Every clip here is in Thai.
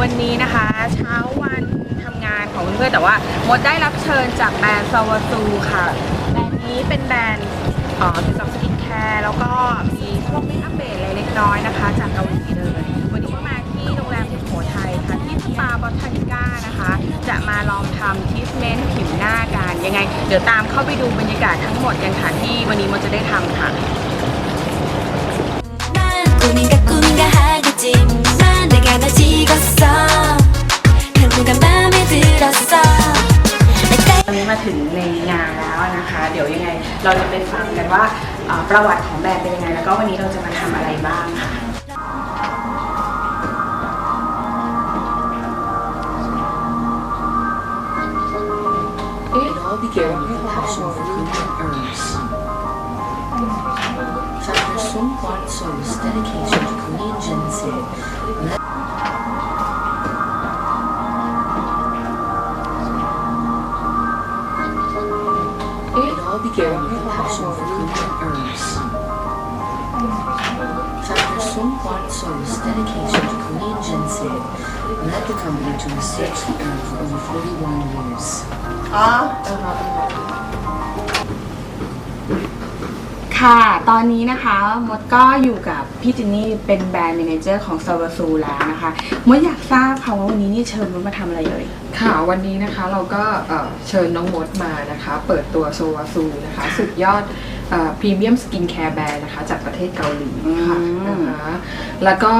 วันนี้นะคะ เช้าวันทำงานของเพื่อนแต่ว่ามดได้รับเชิญจากแบรนด์ซาวาซูค่ะแบรนด์นี้เป็นแบรนด์อ่อเกี่ยวกับสกินแคร์แล้วก็มีพวกเมคอัปเบสอะไรเล็กน้อยนะคะ จากเกาหลีเลยวันนี้ก็มาที่โรงแรมสุโขทัยค่ะที่สปาบอทานิก้านะคะ จะมาลองทำทรีทเมนต์ผิวหน้ากันยังไง เดี๋ยวตามเข้าไปดูบรรยากาศทั้งหมดกันค่ะที่วันนี้มดจะได้ทำค่ะ 하겠지 난 내가 다 찍었어 당분간 맘에 들었어 Like that ตอนนี้มาถึงในงานแล้วนะคะ เดี๋ยวยังไง เราจะไปฟังกันว่าเอ่อประวัติของแบรนด์เป็นยังไง แล้วก็วันนี้เราจะมาทำอะไรบ้างค่ะ It all began with a passion Sun Kwan So's dedication to Korean ginseng It all began with a passion for healing herbs. Dr. Sun Kwan So's dedication to Korean ginseng led the company to research the herb for over 41 years. อ๋อ ค่ะ ตอนนี้นะคะมดก็อยู่กับพี่จินนี่เป็นแบรนด์ m ม n เจอร์ของซาวาซูแล้วนะคะมดอยากทราบค่ะว่าวันนี้นี่เชิญมดมาทำอะไรเลย ค่ะวันนี้นะคะเราก็เอ่อเชิญน้องมดมานะคะ เปิดตัวโซวาซูนะคะ สุดยอดพรีเมียมสกินแคร์แบรนด์นะคะ จากประเทศเกาหลีค่ะอืม นะคะแล้วก็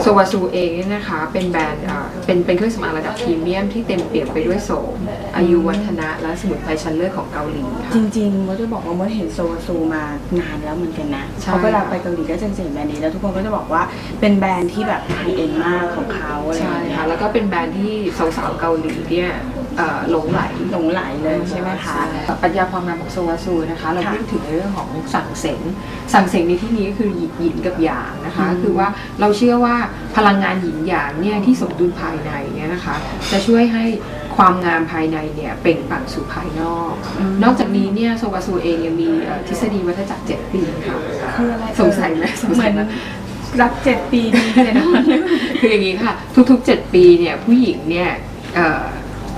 โซวาซูเองเนี่ยนะคะ เป็นแบรนด์เอ่อเป็นเป็นเครื่องสำอางระดับพรีเมียมที่เต็มเปี่ยมไปด้วยโสม อายุวัฒนะ และสมุนไพรชั้นเลิศของเกาหลีค่ะ จริงๆมดจะบอกว่ามดเห็นโซวาซูมานานแล้วเหมือนกันนะใช่เพราะเวลาไปเกาหลีก็จะเห็นแบรนด์นี้แล้วทุกคนก็จะบอกว่าเป็นแบรนด์ที่แบบไฮเอ็นมากของเขาอะไรอย่าใช่งเงี้ยค่ะแล้วก็เป็นแบรนด์ที่สาวๆเกาหลีเนี่ย เอ่อหลงไหลหลงไหลเลยใช่ไหมคะปรัชญาความงามของโซวาซูนะคะ เราค่ะพูดถึงในเรื่องของสั่งเสงสั่งเสงในที่นี้ก็คือหยินหยินกับหยางนะคะอืมคือว่าเราเชื่อว่าพลังงานหยินหยางเนี่ยที่สมดุลภายในเนี่ยนะคะ จะช่วยให้ความงามภายในเนี่ยเปล่งปลั่งสู่ภายนอก นอกจากนี้เนี่ยโซวาซูเองยังมีเอ่อทฤษฎีวัฏจักรเจ็ดปีค่ะคืออะไรสงสัยไหมสงเหสัมืยอนไหม รับเจ็ดปีดีเลยนะ คืออย่างนี้ค่ะ ทุกๆ 7 ปีเนี่ยผู้หญิงเนี่ยเอ่อ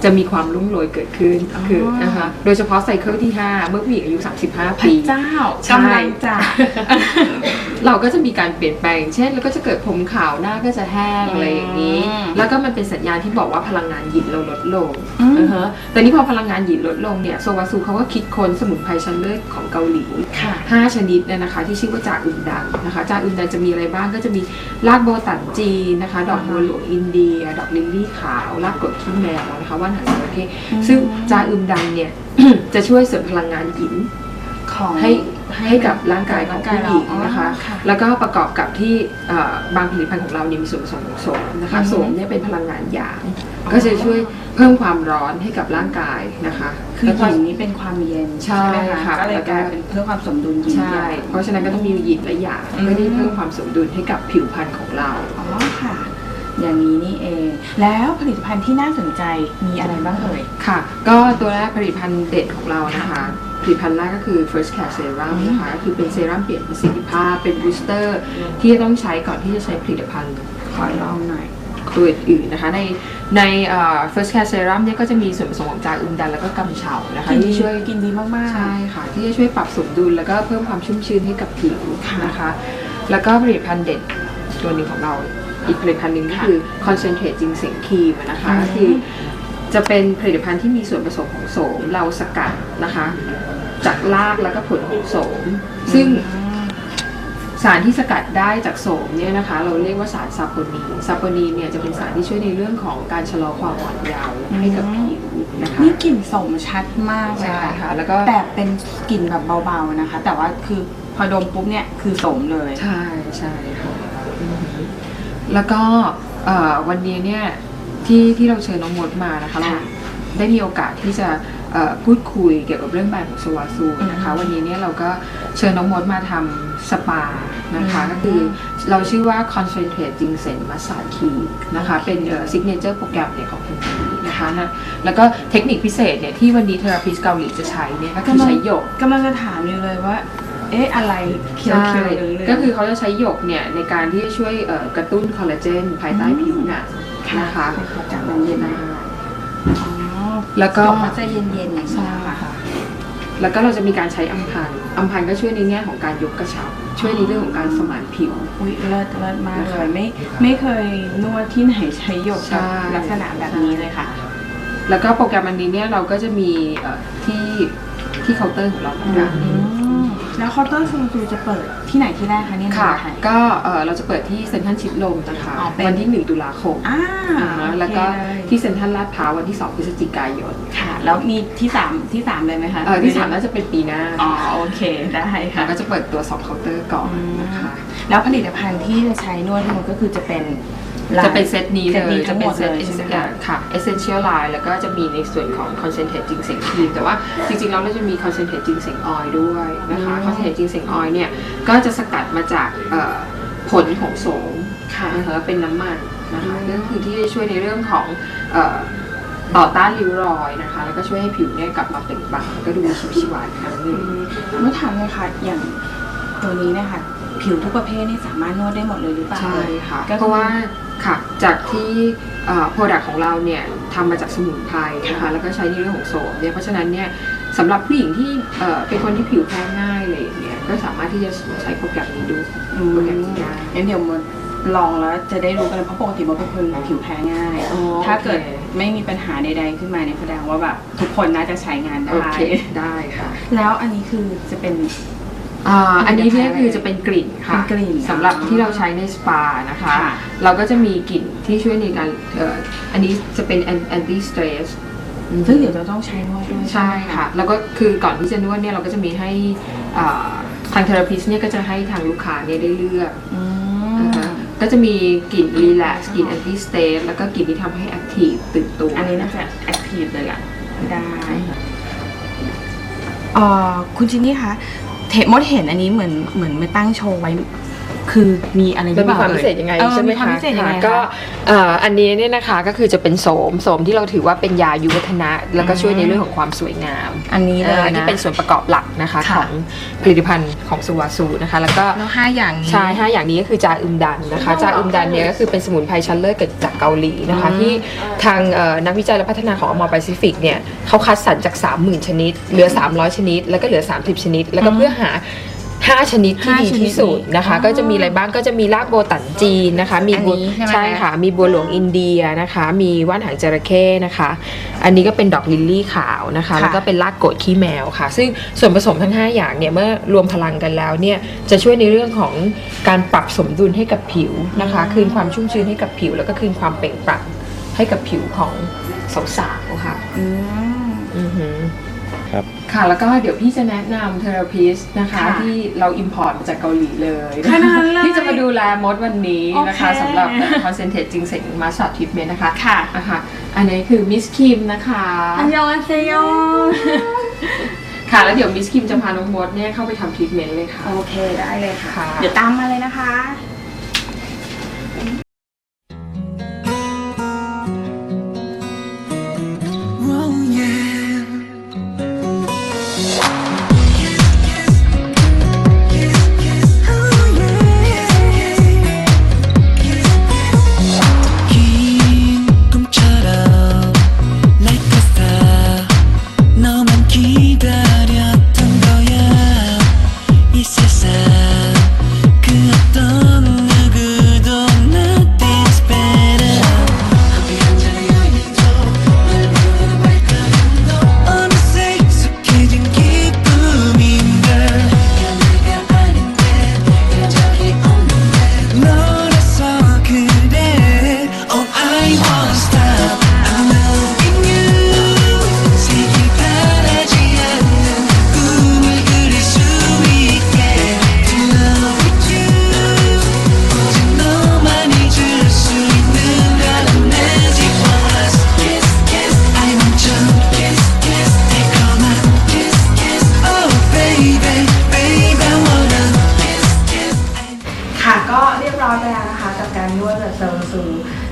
จะมีความรุ่งโรยเกิดขึ้นอ๋อคือนะคะโดยเฉพาะไซเคิลที่ 5 เมื่อผู้หญิงอายุ 35พปีระเจ้าใช่กำลังจะเราก็จะมีการเปลี่ยนแปลง เช่นเราก็จะเกิดผมขาวหน้าก็จะแห้งอะไรอย่างนี้อืมแล้วก็มันเป็นสัญญาณที่บอกว่าพลังงานหยินเราลดลงอืมอือฮะแต่นี่พอพลังงานหยินลดลงเนี่ยโซวาซูเขาก็คิดค้นสมุนไพรชั้นเลิศของเกาหลีค่ะ5ชนิดเนี่ยนะคะ ที่ชื่อว่าจาอึนดันนะคะจาอึนดันจะมีอะไรบ้างก็จะมีรากโบตันจีนนะคะ ดอกบัวหลวงอินเดีย ดอกลิลลี่ขาวรากกรดขี้แมวนะคะว่านหางจระเข้ซึ่งจาอึนดันเนี่ย จะช่วยเสริมพลังงานหยินของให้ให้กับร่างกายของผู้หญิงนะคะอ๋อค่ะแล้วก็ประกอบกับที่เอ่อบางผลิตภัณฑ์ของเราเนี่ยมีส่วนผสมของโสมนะคะอือฮึโสมเนี่ยเป็นพลังงานหยาง ก็จะช่วยเพิ่มความร้อนให้กับร่างกายนะคะ คือแล้วหก็ญิงนี้เป็นความเย็นใช่ไหมคะค่ะก็เลยแล้วก็กลายเป็นเพื่อความสมดุลหญิงใช่หยางเพราะฉะนั้นก็ต้องมีหยินและหยางอืมเพื่อที่เพิ่มความสมดุลให้กับผิวพรรณของเราอ๋อค่ะ อย่างนี้นี่เอง แล้วผลิตภัณฑ์ที่น่าสนใจมีอะไรบ้างเอ่ย ค่ะ ก็ตัวแรกผลิตภัณฑ์เด็ดของเรานะคะ ผลิตภัณฑ์แรกก็คือ first care serum นะคะก็คือเป็นเซรั่มเปลี่ยนประสิทธิภาพ เป็นบูสเตอร์ที่จะต้องใช้ก่อนที่จะใช้ผลิตภัณฑ์ขอลองหน่อยตัวอื่นๆนะคะในในเอ่อ first care serum เนี่ยก็จะมีส่วนผสมของจาอึมดันแล้วก็กำเฉานะคะกินดีที่ช่วยกินดีมากๆ ใช่ค่ะ ที่จะช่วยปรับสมดุลแล้วก็เพิ่มความชุ่มชื้นให้กับผิวนะคะ แล้วก็ผลิตภัณฑ์เด็ดตัวหนึ่งของเรา อีกผลิตภัณฑ์หนึ่งก็คือ concentrate จิงเสงครีมนะคะอืมคือจะเป็นผลิตภัณฑ์ที่มีส่วนผสมของโสมเราสกัดนะคะ จากรากแล้วก็ผลของโสม ซึ่งสารที่สกัดได้จากโสมเนี่ยนะคะ เราเรียกว่าสารซาโปนีนซาโปนีนเนี่ยจะเป็นสารที่ช่วยในเรื่องของการชะลอความอ่อนเยาว์ให้กับผิวนะคะนี่กลิ่นสมชัดมากเลยใช่ค่ะแล้วก็แต่เป็นกลิ่นแบบเบาๆนะคะ แต่ว่าคือพอดมปุ๊บเนี่ยคือสมเลยใช่ใช่ค่ะอือหือ แล้วก็เอ่อวันนี้เนี่ยที่ที่เราเชิญน้องมดมานะคะเราค่ะได้มีโอกาสที่จะเอ่อพูดคุยเกี่ยวกับเรื่องแบรนด์ของสวาซูนะคะอืมวันนี้เนี่ยเราก็เชิญน้องมดมาทำสปานะคะอืมก็คือเราชื่อว่า concentrate ginseng massage tea นะคะเป็นเอ่อ signature โปรแกรมเนี่ยของคุณพีนะคะนะแล้วก็เทคนิคพิเศษเนี่ยที่วันนี้เทอราพิสเกาหลีจะใช้เนี่ยก็คือใช้หยกกำลังจะถามอยู่เลยว่า เอ๊ะอะไรเขียวใช่เขียวเหลืองๆ ก็คือเขาจะใช้หยกเนี่ยในการที่จะช่วยเอ่อกระตุ้นคอลลาเจนภายใต้ผิวหนังนะคะขอจับมันเย็นได้อ๋อแล้วก็ก็มันจะเย็นๆอย่างนี้ใช่ค่ะค่ะ แล้วก็เราจะมีการใช้อัมพันธ์อัมพันธ์ก็ช่วยในแง่ของการยกกระชับ ช่วยในเรื่องของการสมานผิว อุ้ยเลิศเลิศมากนะเลคะยไม่ไม่เคยนวดที่ไหนใช้หยกใช่กับลักษณะแบบนี้เลยค่ะ แล้วก็โปรแกรมอันนี้เนี่ยเราก็จะมีเอ่อที่ที่เคาน์เตอร์ของเราเหมือนกัน อืม แล้วเคาน์เตอร์ซูซูจะเปิดที่ไหนที่แรกคะเนี่ยในค่ะ เมืองไทย ก็เอ่อเราจะเปิดที่เซ็นทรัลชิดลมนะคะ อ๋อเป็น วันที่ 1 ตุลาคมอ่าอ่าแล้วก็โอเคเลยที่เซ็นทรัลลาดพร้าววันที่ 2 พฤศจิกายนค่ะ แล้วมีที่สามที่สามเลยไหมคะเอ่อที่สามน่าจะเป็นปีหน้าอ๋อโอเคได้ค่ะ ค่ะก็จะเปิดตัว 2 เคาน์เตอร์ก่อนนะคะ แล้วผลิตภัณฑ์ที่จะใช้นวดทั้งหมดก็คือจะเป็นลาย จะเป็นเซตนี้เซเลตนี้ย ทั้จะงหเป็มนดเซตเลยใช่ไหมคะ ค่ะ essential line แล้วก็จะมีในส่วนของ concentrate จิงเสงครีมแต่ว่าจริงๆแล้วเราจะมี concentrate จิงเสงออยด้วยนะคะอืม concentrate จิงเสงออยเนี่ย ก็จะสกัดมาจากเอ่อผลของโสมค่ะนะคะเป็นน้ำมันนะคะอืมก็คือที่จะช่วยในเรื่องของเอ่อต่อต้านริ้วรอยนะคะ แล้วก็ช่วยให้ผิวเนี่ยกลับมาเปล่งปลั่งแล้วก็ดูมีชีวิตชีวาอีกครั้งหนึ่งเมื่อถามเลยค่ะอย่างตัวนี้เนะคะ ผิวทุกประเภทนี่สามารถนวดได้หมดเลยหรือเปล่า ใช่ค่ะก็คือเพราะว่า ค่ะจากที่โปรดักของเราเนี่ยทำมาจากสมุนไพรนะคะแล้วก็ใช้ในเรื่องของโสมเนี่ยเพราะฉะนั้นเนี่ยสำหรับผู้หญิงที่เอ่อเป็นคนที่ผิวแพ้ง่ายอะไรอย่างเงี้ยก็สามารถที่จะใช้โปรแกรมนี้ดูอืมโปรแกรมนี้ได้งั้นเดี๋ยวมดลองแล้วจะได้รู้กันเลยเพราะปกติมดเป็นคนผิวแพ้ง่ายอ๋อถ้าเกิดโอเคไม่มีปัญหาใดๆขึ้นมาเนี่ยแสดงว่าแบบทุกคนน่าจะใช้งานโอได้เคได้ค่ะ แล้วอันนี้คือจะเป็น อ่าอันนี้เนี่ยคือจะเป็นกลิ่นค่ะเป็นกลิ่นสำหรับที่เราใช้ในสปานะคะ ค่ะ เราก็จะมีกลิ่นที่ช่วยในการเอ่ออันนี้จะเป็น anti stress ซึ่งเดี๋ยวเราต้องใช้นวดด้วยใช่ค่ะ แล้วก็คือก่อนที่จะนวดเนี่ยเราก็จะมีให้อ่าทางเทอราพิสเนี่ยก็จะให้ทางลูกค้าเนี่ยได้เลือกอืนะคะมก็จะมีกลิ่นรีแลกซ์กลิ่นแอนตี้สเตทแล้วก็กลิ่นที่ทำให้แอคทีฟตื่นตัวอันนี้น่าจะแอคทีฟเลยล่ะได้ เอ่อคุณจินนี่คะ เทมดเห็นอันนี้เหมือนเหมือนมาตั้งโชว์ไว้ คือมีอะไรหรืมัอนเปมีล่าความอ่พิเศษยังไงออใช่ไหมมีความคะพิเศษยังไงก็คะเอ่ออันนี้เนี่ยนะคะก็คือจะเป็นโสมโสมที่เราถือว่าเป็นยายุวัฒนะ แล้วก็ช่วยในเรื่องของความสวยงาม อันนี้เลยอ่านะ ที่เป็นส่วนประกอบหลักนะคะค่ะของผลิตภัณฑ์ของสุวาสูนะคะ แล้วก็แล้วห้าอย่างนี้ ใช่ห้าอย่างนี้ก็คือจาอึมดันนะคะจาอึมดันเนี่ยก็คือเป็นสมุนไพรชั้นเลิศเกิดจากเกาหลีนะคะอืมที่ทางเอ่อนักวิจัยและพัฒนาของอมอแปซิฟิกเนี่ยเขาคัดสรรจาก 30,000 ชนิด เหลือ 300 ชนิด แล้วก็เหลือ 30 ชนิด แล้วก็เพื่อหา 5 ชนิดที่ห้าดีชนิดที่สุดนะคะ อ๋อก็จะมีอะไรบ้างก็จะมีรากโบตันจีนนะคะ มีบัวอันนี้ใช่ไหม ใช่ค่ะ มีบัวหลวงอินเดียนะคะ มีว่านหางจระเข้นะคะ อันนี้ก็เป็นดอกลิลลี่ขาวนะคะแล้วก็เป็นรากโกดขี้แมวค่ะ ซึ่งส่วนผสมทั้ง 5 อย่างเนี่ยเมื่อรวมพลังกันแล้วเนี่ยจะช่วยในเรื่องของการปรับสมดุลให้กับผิวนะคะ คืนความชุ่มชื้นให้กับผิว แล้วก็คืนความเปล่งปลั่งให้กับผิวของสาวๆค่ะอืมอือหือ ครับ ค่ะ แล้วก็เดี๋ยวพี่จะแนะนำเทอราพิสนะคะ ค่ะที่เราอิมพอร์ตมาจากเกาหลีเลยขนาดนั้นเลยที่จะมาดูแลมดวันนี้นะคะโอเค สำหรับคอนเซนเทรตจิงเซ็งมาส a ท t ท e เมนนะคะค่ะ นะคะอันนี้คือมิสคิมนะคะ อันยองอันเซโยค่ะ แล้วเดี๋ยวมิสคิมจะพาน้องมดเนี่ยเข้าไปทำทรีทเมนต์เลยค่ะ โอเคได้เลยค่ะ ค่ะ เดี๋ยวตามมาเลยนะคะ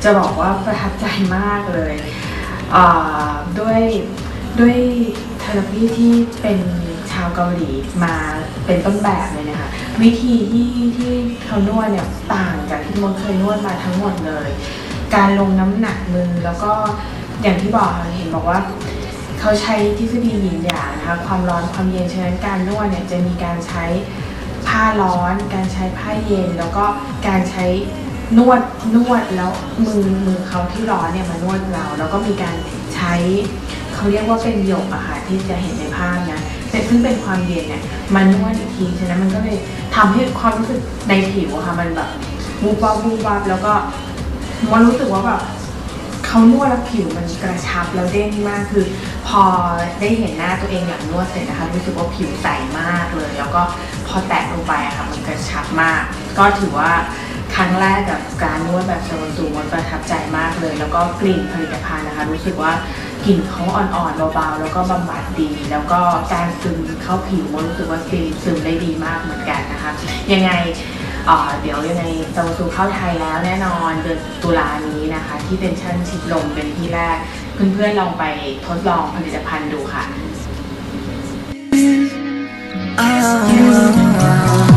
จะบอกว่าประทับใจมากเลยด้วยด้วยเทอราพีที่เป็นชาวเกาหลีมาเป็นต้นแบบเลยนะคะวิธีที่ที่เขานวดเนี่ยต่างจากที่มดเคยนวดมาทั้งหมดเลย การลงน้ำหนักมือแล้วก็อย่างที่บอกเห็นบอกว่าเขาใช้ทฤษฎีหยินหยางนะคะความร้อนความเย็นฉะนั้นการนวดเนี่ยจะมีการใช้ผ้าร้อน การใช้ผ้าเย็น แล้วก็การใช้ นวดนวดแล้วมือมือเขาที่ร้อนเนี่ยมานวดเรา แล้วก็มีการใช้เขาเรียกว่าเป็นหยกอะค่ะที่จะเห็นในภาพนะแต่ซึ่งเป็นความเย็นเนี่ยมานวดอีกทีฉะนั้นมันก็เลยทำให้ความรู้สึกในผิวอะค่ะมันแบบวูบวับวูบวับแล้วก็มันรู้สึกว่าแบบเขานวดแล้วผิวมันกระชับแล้วเด้งมากคือ พอได้เห็นหน้าตัวเองหลังนวดเสร็จนะคะรู้สึกว่าผิวใสมากเลย แล้วก็พอแตะลงไปอะค่ะมันกระชับมาก ก็ถือว่า ครั้งแรกกับการนวดแบบสมตูมันประทับใจมากเลย แล้วก็กลิ่นผลิตภัณฑ์นะคะ รู้สึกว่ากลิ่นเขาอ่อนๆเบาๆแล้วก็บำบัดดี แล้วก็การซึมเข้าผิวมันรู้สึกว่ากลิ่นซึมได้ดีมากเหมือนกันนะคะ ยังไงเดี๋ยวยังไงซาวาซูเข้าไทยแล้วแน่นอนเดือนตุลานี้นะคะ ที่เป็นชั้นชิดลมเป็นที่แรกเพื่อนๆลองไปทดลองผลิตภัณฑ์ดูค่ะ Ah